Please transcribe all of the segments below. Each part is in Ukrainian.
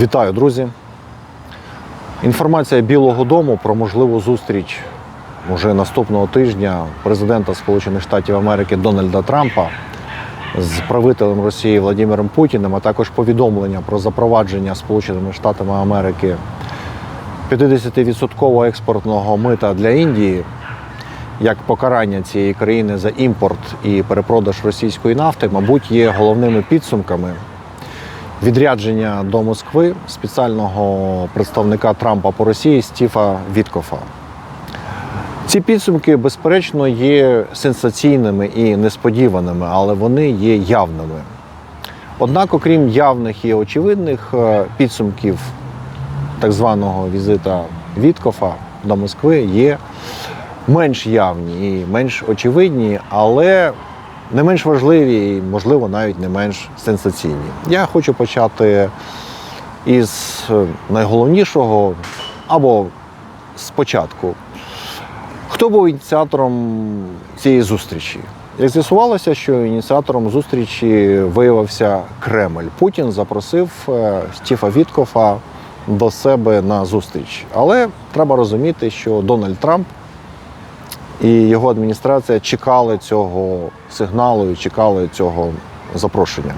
Вітаю, друзі. Інформація Білого Дому про можливу зустріч уже наступного тижня президента Сполучених Штатів Америки Дональда Трампа з правителем Росії Владимиром Путіним, а також повідомлення про запровадження Сполученими Штатами Америки 50% експортного мита для Індії як покарання цієї країни за імпорт і перепродаж російської нафти, мабуть, є головними підсумками відрядження до Москви спеціального представника Трампа по Росії Стіфа Віткофа. Ці підсумки, безперечно, є сенсаційними і несподіваними, але вони є явними. Однак, окрім явних і очевидних е, підсумків так званого візита Віткофа до Москви, є менш явні і менш очевидні, але не менш важливі і, можливо, навіть не менш сенсаційні. Я хочу почати із е, найголовнішого або спочатку. Хто був ініціатором цієї зустрічі? Як з'ясувалося, що ініціатором зустрічі виявився Кремль. Путін запросив е, Стіфа Віткофа до себе на зустріч. Але треба розуміти, що Дональд Трамп і його адміністрація чекали цього сигналу і чекали цього запрошення.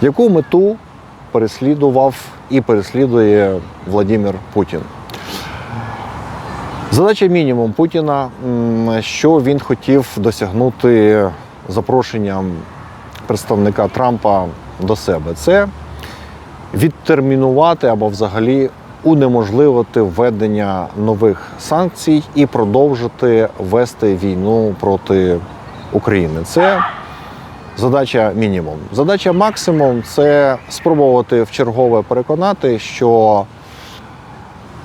Яку мету переслідував і переслідує Владимир Путін? Задача мінімум Путіна, що він хотів досягнути запрошенням представника Трампа до себе, це відтермінувати або взагалі унеможливити введення нових санкцій і продовжити вести війну проти України. Це задача мінімум. Задача максимум це спробувати в чергове переконати, що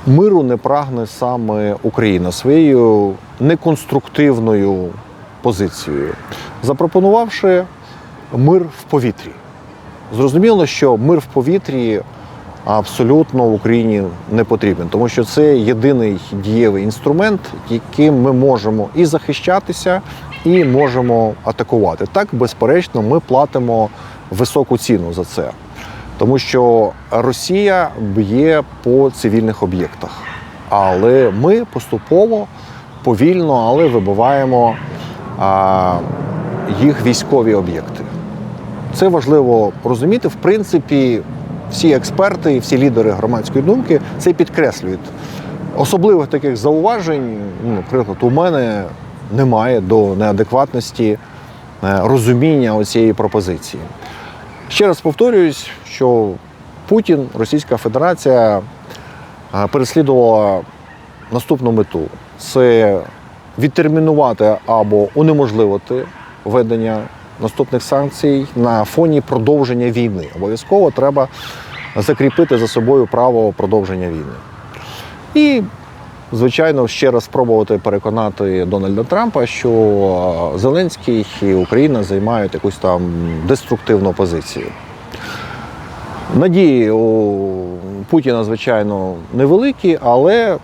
миру не прагне саме Україна своєю неконструктивною позицією, запропонувавши мир в повітрі. Зрозуміло, що мир в повітрі абсолютно в Україні не потрібен, тому що це єдиний дієвий інструмент, яким ми можемо і захищатися, і можемо атакувати. Так, безперечно, ми платимо високу ціну за це. Тому що Росія б'є по цивільних об'єктах. Але ми поступово, повільно, але вибиваємо а, їх військові об'єкти. Це важливо розуміти. В принципі, всі експерти і всі лідери громадської думки це підкреслюють. Особливих таких зауважень, ну, наприклад, у мене немає до неадекватності е, розуміння цієї пропозиції. Ще раз повторююсь, що Путін, Російська Федерація е, переслідувала наступну мету: це відтермінувати або унеможливити введення наступних санкцій на фоні продовження війни. Обов'язково треба закріпити за собою право продовження війни. І, звичайно, ще раз спробувати переконати Дональда Трампа, що Зеленський і Україна займають якусь там деструктивну позицію. Надії у Путіна, звичайно, невеликі, але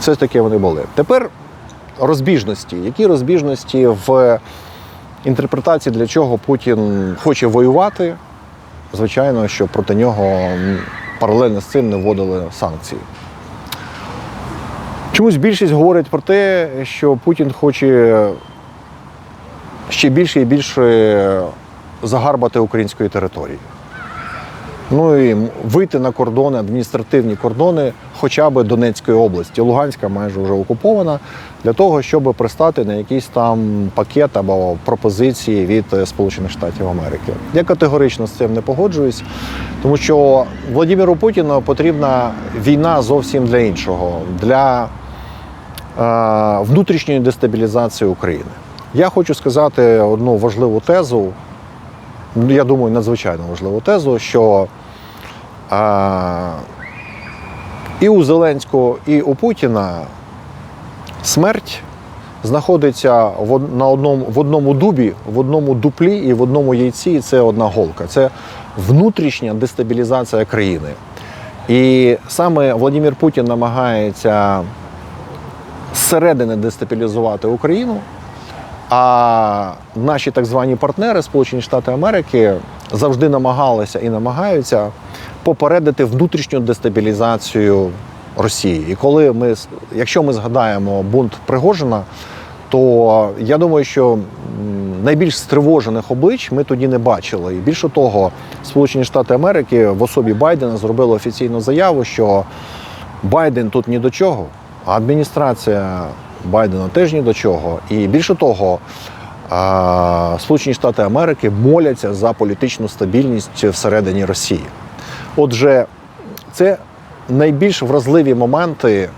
все ж таки вони були. Тепер розбіжності. Які розбіжності в інтерпретації, для чого Путін хоче воювати? Звичайно, що проти нього паралельно з цим не вводили санкції. Чомусь більшість говорить про те, що Путін хоче ще більше і більше загарбати української території. Ну і вийти на кордони, адміністративні кордони хоча б Донецької області. Луганська майже вже окупована, для того, щоб пристати на якийсь там пакет або пропозиції від е, Сполучених Штатів Америки. Я категорично з цим не погоджуюсь, тому що Владимиру Путіну потрібна війна зовсім для іншого, для е, внутрішньої дестабілізації України. Я хочу сказати одну важливу тезу, я думаю, надзвичайно важливу тезу, що а, і у Зеленського, і у Путіна смерть знаходиться в, на одному, в одному дубі, в одному дуплі і в одному яйці, і це одна голка. Це внутрішня дестабілізація країни. І саме Владимир Путін намагається зсередини дестабілізувати Україну. А наші так звані партнери, Сполучені Штати Америки, завжди намагалися і намагаються попередити внутрішню дестабілізацію Росії. І коли ми, якщо ми згадаємо бунт Пригожина, то я думаю, що найбільш стривожених облич ми тоді не бачили. І більше того, Сполучені Штати Америки в особі Байдена зробили офіційну заяву, що Байден тут ні до чого, а адміністрація Байдена теж ні до чого. І більше того, Сполучені Штати Америки моляться за політичну стабільність всередині Росії. Отже, це найбільш вразливі моменти,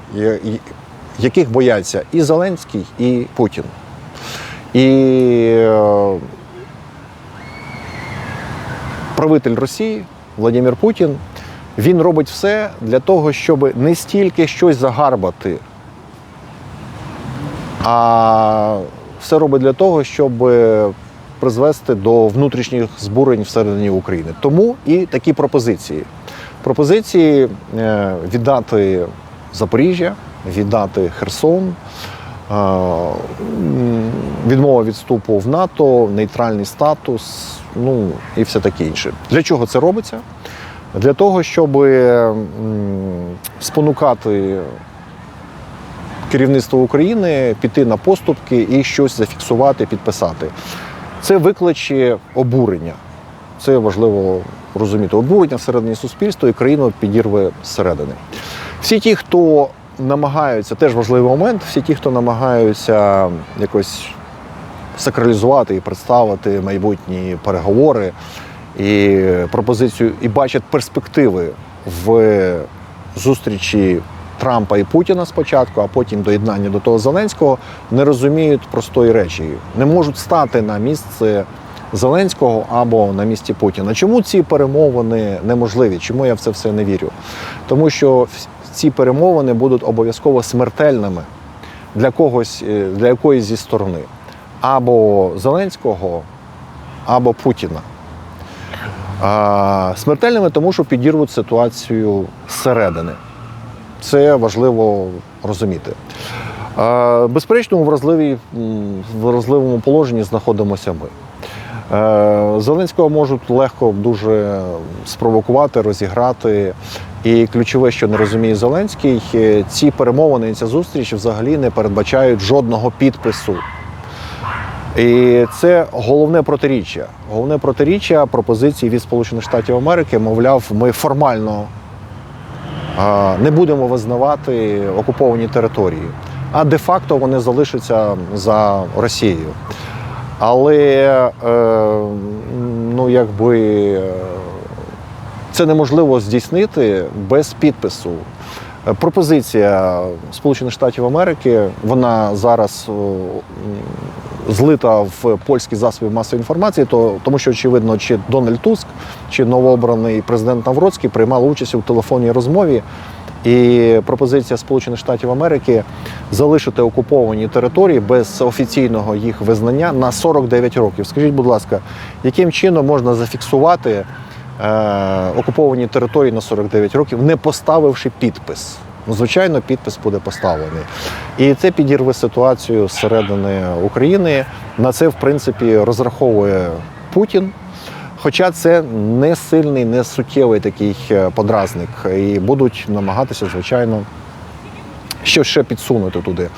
яких бояться і Зеленський, і Путін. І е, правитель Росії Владимир Путін він робить все для того, щоб не стільки щось загарбати, а все робить для того, щоб призвести до внутрішніх збурень всередині України. Тому і такі пропозиції. Пропозиції е, віддати Запоріжжя, віддати Херсон, е, відмова від вступу в НАТО, нейтральний статус, ну і все таке інше. Для чого це робиться? Для того, щоб спонукати керівництво України піти на поступки і щось зафіксувати, підписати. Це викличе обурення. Це важливо розуміти. Обурення всередині суспільства і країну підірве зсередини. Всі ті, хто намагаються, теж важливий момент, всі ті, хто намагаються якось сакралізувати і представити майбутні переговори і пропозицію, і бачать перспективи в зустрічі Трампа і Путіна спочатку, а потім доєднання до того Зеленського, не розуміють простої речі, не можуть стати на місце Зеленського або на місці Путіна. Чому ці перемовини неможливі? Чому я в це все не вірю? Тому що ці перемовини будуть обов'язково смертельними для когось, е, для якоїсь зі сторони або Зеленського, або Путіна. А, смертельними, тому що підірвуть ситуацію зсередини. Це важливо розуміти. Безперечно, у вразливій, вразливому положенні знаходимося ми. Е, Зеленського можуть легко дуже спровокувати, розіграти. І ключове, що не розуміє Зеленський, е, ці перемовини і ця зустріч взагалі не передбачають жодного підпису. І це головне протиріччя. Головне протиріччя пропозиції від Сполучених Штатів Америки, мовляв, ми формально не будемо визнавати окуповані території, а де-факто вони залишаться за Росією. Але е, ну, якби е, це неможливо здійснити без підпису. Е, Пропозиція Сполучених Штатів Америки, вона зараз м, злита в польські засоби масової інформації, то тому що очевидно, чи Дональд Туск, чи новообраний президент Навроцький приймали участь у телефонній розмові. І пропозиція Сполучених Штатів Америки залишити окуповані території без офіційного їх визнання на 49 років. Скажіть, будь ласка, яким чином можна зафіксувати е, окуповані території на 49 років, не поставивши підпис? Ну, звичайно, підпис буде поставлений. І це підірве ситуацію зсередини України. На це, в принципі, розраховує Путін. Хоча це не сильний, не суттєвий такий е, подразник. І будуть намагатися, звичайно, що ще підсунути туди.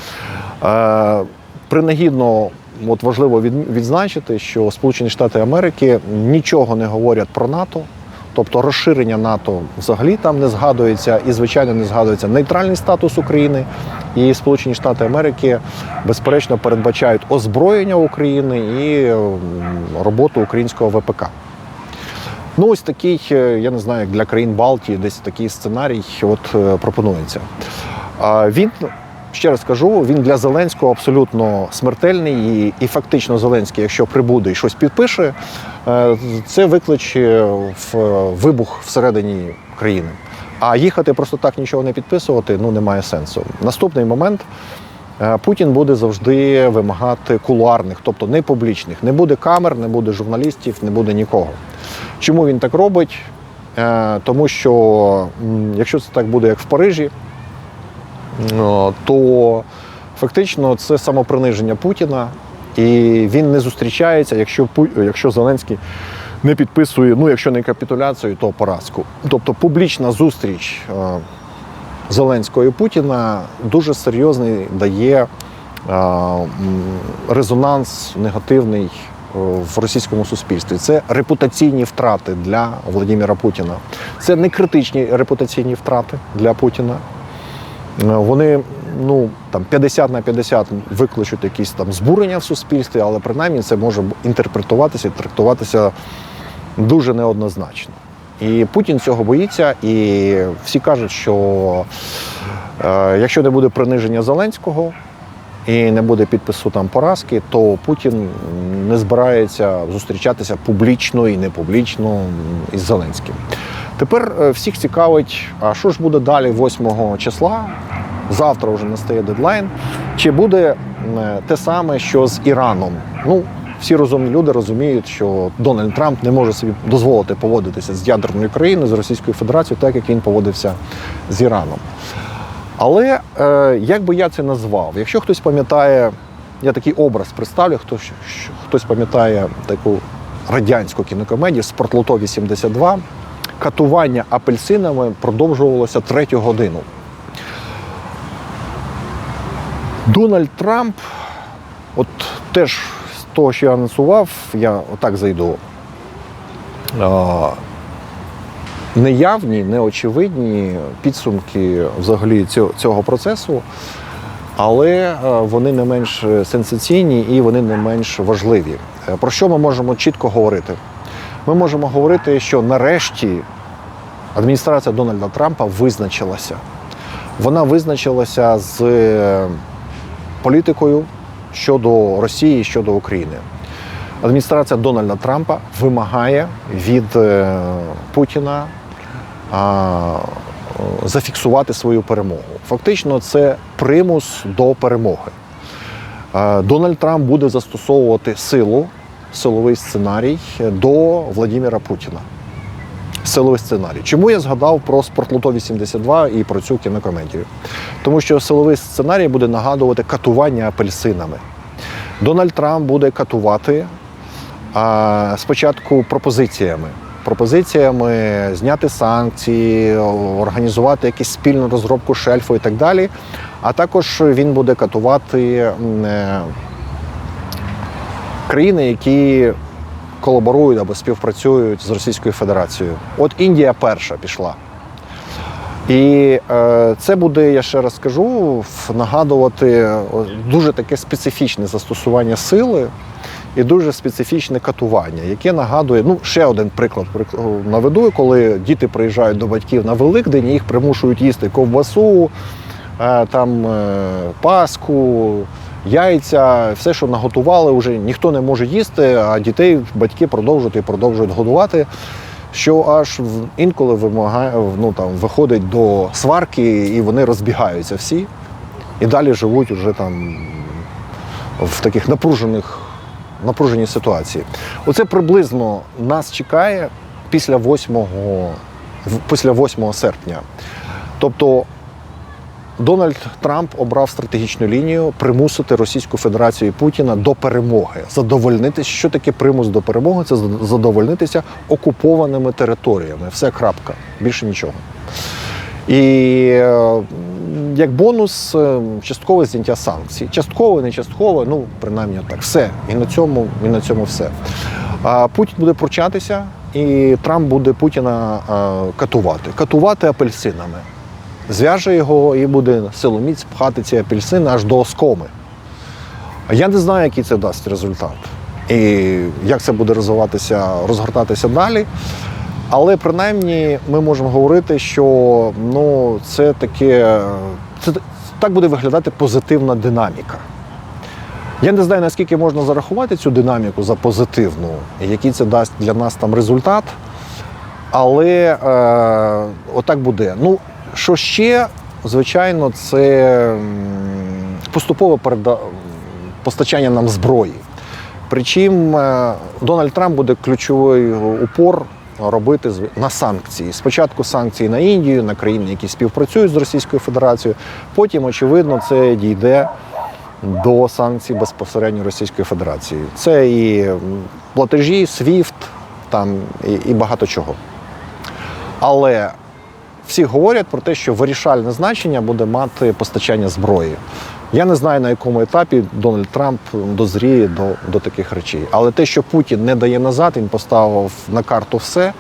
Е, принагідно от важливо відзначити, що Сполучені Штати Америки нічого не говорять про НАТО. Тобто розширення НАТО взагалі там не згадується, і звичайно не згадується нейтральний статус України. І Сполучені Штати Америки безперечно передбачають озброєння України і роботу українського ВПК. Ну, ось такий, е, я не знаю, як для країн Балтії, десь такий сценарій от, е, пропонується. Він, ще раз кажу, він для Зеленського абсолютно смертельний, і, і фактично Зеленський, якщо прибуде і щось підпише, це викличе в е, вибух всередині країни. А їхати просто так нічого не підписувати ну немає сенсу. Наступний момент. Е, Путін буде завжди вимагати кулуарних, тобто не публічних. Не буде камер, не буде журналістів, не буде нікого. Чому він так робить? Е, Тому що якщо це так буде, як в Парижі, е, то фактично це самоприниження Путіна, і він не зустрічається, якщо, якщо Зеленський не підписує, ну якщо не капітуляцію, то поразку. Тобто публічна зустріч е, Зеленського і Путіна дуже серйозний дає е, резонанс негативний е, в російському суспільстві. Це репутаційні втрати для Владимира Путіна. Це не критичні репутаційні втрати для Путіна. Е, Вони ну там 50 на 50 викличуть якісь там збурення в суспільстві, але принаймні це може інтерпретуватися і трактуватися дуже неоднозначно. І Путін цього боїться, і всі кажуть, що е, якщо не буде приниження Зеленського і не буде підпису там поразки, то Путін не збирається зустрічатися публічно і не публічно із Зеленським. Тепер е, всіх цікавить, а що ж буде далі 8 числа? Завтра вже настає дедлайн. Чи буде е, те саме, що з Іраном? Ну, всі розумні люди розуміють, що Дональд Трамп не може собі дозволити поводитися з ядерною країною, з Російською Федерацією, так як він поводився з Іраном. Але е, як би я це назвав? Якщо хтось пам'ятає, я такий образ представлю, хто, хтось пам'ятає таку радянську кінокомедію «Спортлото 82, катування апельсинами продовжувалося третю годину. Дональд Трамп, от теж з того, що я анонсував, я отак зайду. Неявні, неочевидні підсумки взагалі цього, процесу, але е, вони не менш сенсаційні і вони не менш важливі. Е, Про що ми можемо чітко говорити? Ми можемо говорити, що нарешті адміністрація Дональда Трампа визначилася. Вона визначилася з е, політикою щодо Росії, щодо України. Адміністрація Дональда Трампа вимагає від е, Путіна зафіксувати свою перемогу. Фактично, це примус до перемоги. Е, Дональд Трамп буде застосовувати силу, силовий сценарій до Владимира Путіна. Силовий сценарій. Чому я згадав про Спортлото 82 і про цю кінокомедію? Тому що силовий сценарій буде нагадувати катування апельсинами. Дональд Трамп буде катувати а, спочатку пропозиціями. Пропозиціями зняти санкції, організувати якусь спільну розробку шельфу і так далі. А також він буде катувати е, країни, які колаборують або співпрацюють з Російською Федерацією. От Індія перша пішла. І е, це буде, я ще раз скажу, нагадувати дуже таке специфічне застосування сили і дуже специфічне катування, яке нагадує, ну, ще один приклад прик- наведу, коли діти приїжджають до батьків на Великдень, їх примушують їсти ковбасу, е, там е, паску, яйця, все, що наготували, вже ніхто не може їсти, а дітей батьки продовжують і продовжують годувати. Що аж інколи вимагає, ну, там, виходить до сварки, і вони розбігаються всі, і далі живуть уже там в таких напружених, напруженій ситуації. Оце приблизно нас чекає після 8, після 8 серпня. Тобто Дональд Трамп обрав стратегічну лінію примусити Російську Федерацію і Путіна до перемоги, задовольнитися. Що таке примус до перемоги? Це задовольнитися окупованими територіями. Все крапка, більше нічого. І е, як бонус, е, часткове зняття санкцій. Часткове, не часткове, ну принаймні так. Все. І на цьому, і на цьому все. А Путін буде пручатися, і Трамп буде Путіна е, катувати. Катувати апельсинами. Зв'яже його і буде силоміць пхати ці апельсини аж до оскоми. Я не знаю, який це дасть результат. І як це буде розвиватися, розгортатися далі. Але принаймні ми можемо говорити, що ну, це таке, це так буде виглядати позитивна динаміка. Я не знаю, наскільки можна зарахувати цю динаміку за позитивну, який це дасть для нас там результат. Але е, отак буде. Ну, що ще, звичайно, це поступове переда... постачання нам зброї. Причому е, Дональд Трамп буде ключовий упор робити на санкції. Спочатку санкції на Індію, на країни, які співпрацюють з Російською Федерацією. Потім, очевидно, це дійде до санкцій безпосередньо Російської Федерації. Це і платежі, SWIFT, там і, і багато чого. Але всі говорять про те, що вирішальне значення буде мати постачання зброї. Я не знаю, на якому етапі Дональд Трамп дозріє до, до таких речей. Але те, що Путін не дає назад, він поставив на карту все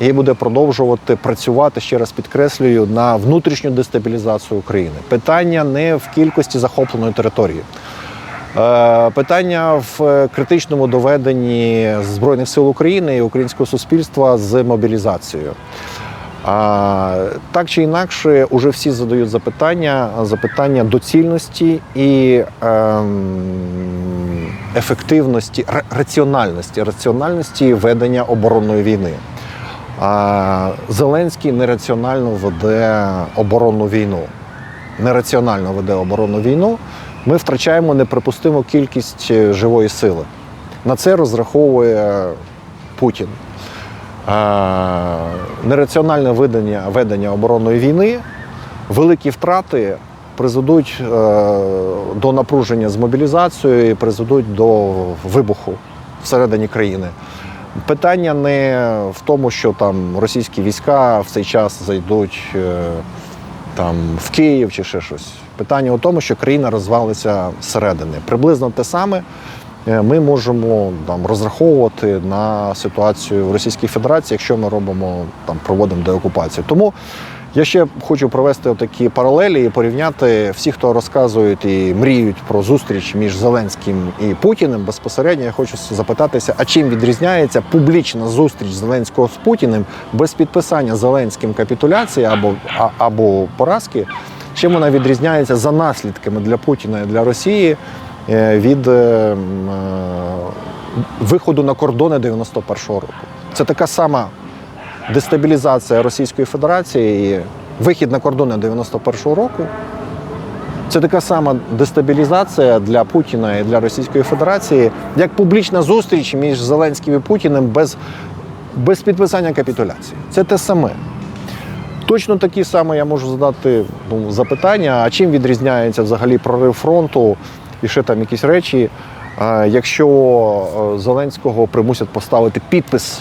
і буде продовжувати працювати, ще раз підкреслюю, на внутрішню дестабілізацію України. Питання не в кількості захопленої території. Е, Питання в е, критичному доведенні Збройних сил України і українського суспільства з мобілізацією. А, так чи інакше, уже всі задають запитання, запитання доцільності і ем, ефективності, раціональності, раціональності ведення оборонної війни. А, Зеленський нераціонально веде оборонну війну. Нераціонально веде оборонну війну. Ми втрачаємо неприпустиму кількість е, живої сили. На це розраховує Путін. Нераціональне ведення, ведення оборонної війни, великі втрати призведуть е, до напруження з мобілізацією і призведуть до вибуху всередині країни. Питання не в тому, що там російські війська в цей час зайдуть е, там, в Київ чи ще щось. Питання у тому, що країна розвалиться зсередини. Приблизно те саме ми можемо там, розраховувати на ситуацію в Російській Федерації, якщо ми робимо там, проводимо деокупацію. Тому я ще хочу провести такі паралелі і порівняти всі, хто розказують і мріють про зустріч між Зеленським і Путіним. Безпосередньо я хочу запитатися, а чим відрізняється публічна зустріч Зеленського з Путіним без підписання Зеленським капітуляції або, а- або поразки. Чим вона відрізняється за наслідками для Путіна і для Росії е, від е, е, виходу на кордони 91-го року? Це така сама дестабілізація Російської Федерації і вихід на кордони 91-го року. Це така сама дестабілізація для Путіна і для Російської Федерації, як публічна зустріч між Зеленським і Путіним без, без підписання капітуляції. Це те саме. Точно такі саме я можу задати ну, запитання, а чим відрізняється взагалі прорив фронту і ще там якісь речі, е, якщо е, Зеленського примусять поставити підпис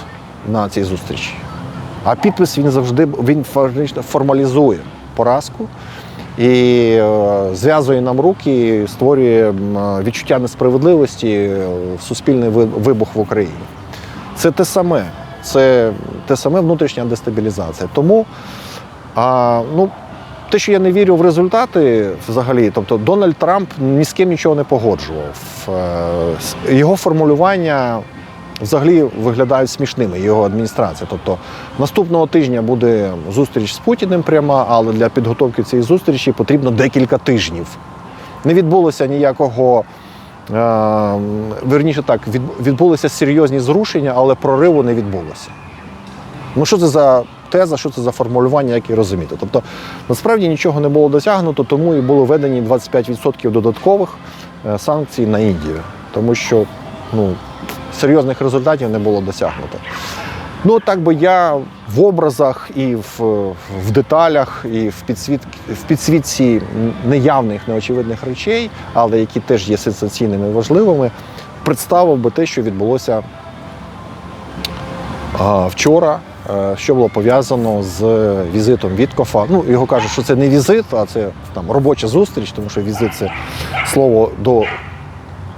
на цій зустрічі. А підпис він завжди він формалізує поразку і е, зв'язує нам руки, створює відчуття несправедливості, е, суспільний вибух в Україні. Це те саме, це те саме внутрішня дестабілізація. Тому а, ну, те, що я не вірю в результати взагалі, тобто Дональд Трамп ні з ким нічого не погоджував. Е, Його формулювання взагалі виглядають смішними, його адміністрація. Тобто наступного тижня буде зустріч з Путіним пряма, але для підготовки цієї зустрічі потрібно декілька тижнів. Не відбулося ніякого. е, Верніше так, відбулися серйозні зрушення, але прориву не відбулося. Ну що це за теза, що це за формулювання, як і розуміти? Тобто, насправді нічого не було досягнуто, тому і було введені 25% додаткових е, санкцій на Індію, тому що ну, серйозних результатів не було досягнуто. Ну, так би я в образах і в, в деталях, і в, підсвіт, в підсвітці неявних, неочевидних речей, але які теж є сенсаційними і важливими, представив би те, що відбулося а, вчора, е, що було пов'язано з візитом Віткофа. Ну, його кажуть, що це не візит, а це там робоча зустріч, тому що візит це слово до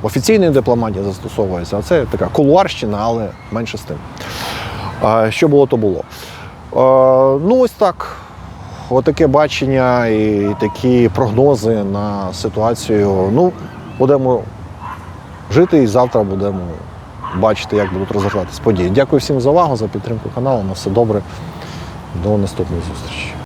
офіційної дипломатії застосовується, а це така кулуарщина, але менше з тим. Що було, то було. Ну, ось так. Отаке бачення і такі прогнози на ситуацію. Ну, будемо жити і завтра будемо бачити, як будуть розвиватися події. Дякую всім за увагу, за підтримку каналу. На все добре. До наступної зустрічі.